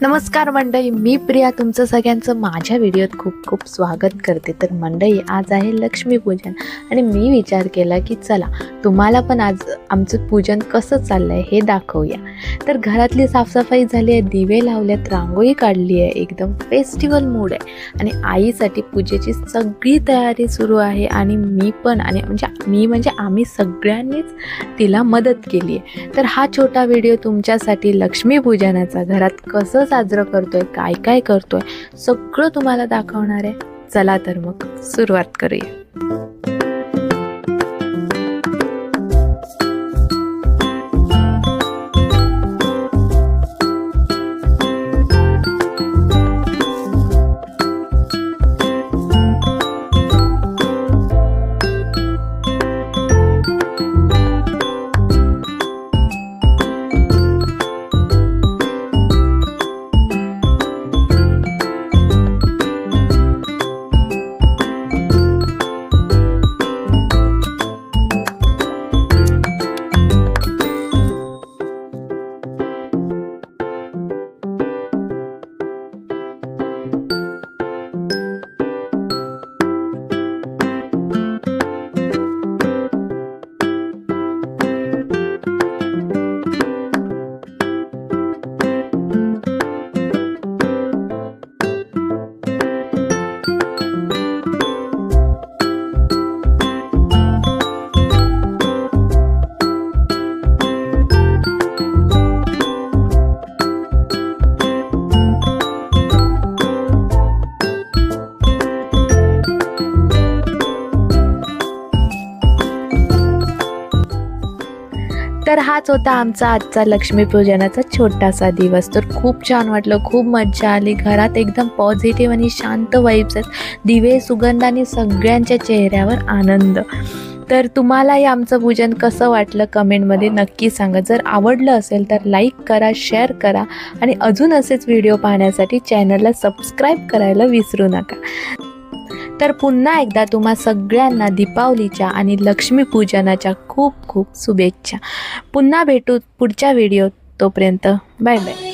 नमस्कार मंडळी मी प्रिया. तुमचं सगळ्यांचं माझ्या व्हिडिओत खूप खूप स्वागत करते. तर मंडळी आज आहे लक्ष्मीपूजन आणि मी विचार केला की चला तुम्हाला पण आज आमचं पूजन कसं चाललं आहे हे दाखवूया. तर घरातली साफसफाई झाली आहे दिवे लावल्यात रांगोळी काढली आहे एकदम फेस्टिवल मूड आहे. आणि आईसाठी पूजेची सगळी तयारी सुरू आहे आणि मी पण आणि म्हणजे मी म्हणजे आम्ही सगळ्यांनीच तिला मदत केली आहे. तर हा छोटा व्हिडिओ तुमच्यासाठी लक्ष्मीपूजनाचा घरात कसं साजरं करतोय काय काय करतोय सगळं तुम्हाला दाखवणार आहे. चला तर मग सुरुवात करूया. तर हाच होता आमचा आजचा लक्ष्मीपूजनाचा छोटासा दिवस. तर खूप छान वाटलं खूप मज्जा आली. घरात एकदम पॉझिटिव्ह आणि शांत वाईब्स आहेत. दिवे सुगंध आणि सगळ्यांच्या चेहऱ्यावर आनंद. तर तुम्हालाही आमचं पूजन कसं वाटलं कमेंटमध्ये नक्की सांगा. जर आवडलं असेल तर लाईक करा शेअर करा आणि अजून असेच व्हिडिओ पाहण्यासाठी चॅनलला सबस्क्राईब करायला विसरू नका. तर पुन्हा एकदा तुम्हा सगळ्यांना दीपावलीच्या आणि लक्ष्मीपूजनाच्या खूप खूप शुभेच्छा. पुन्हा भेटू पुढच्या व्हिडिओत तोपर्यंत. Bye bye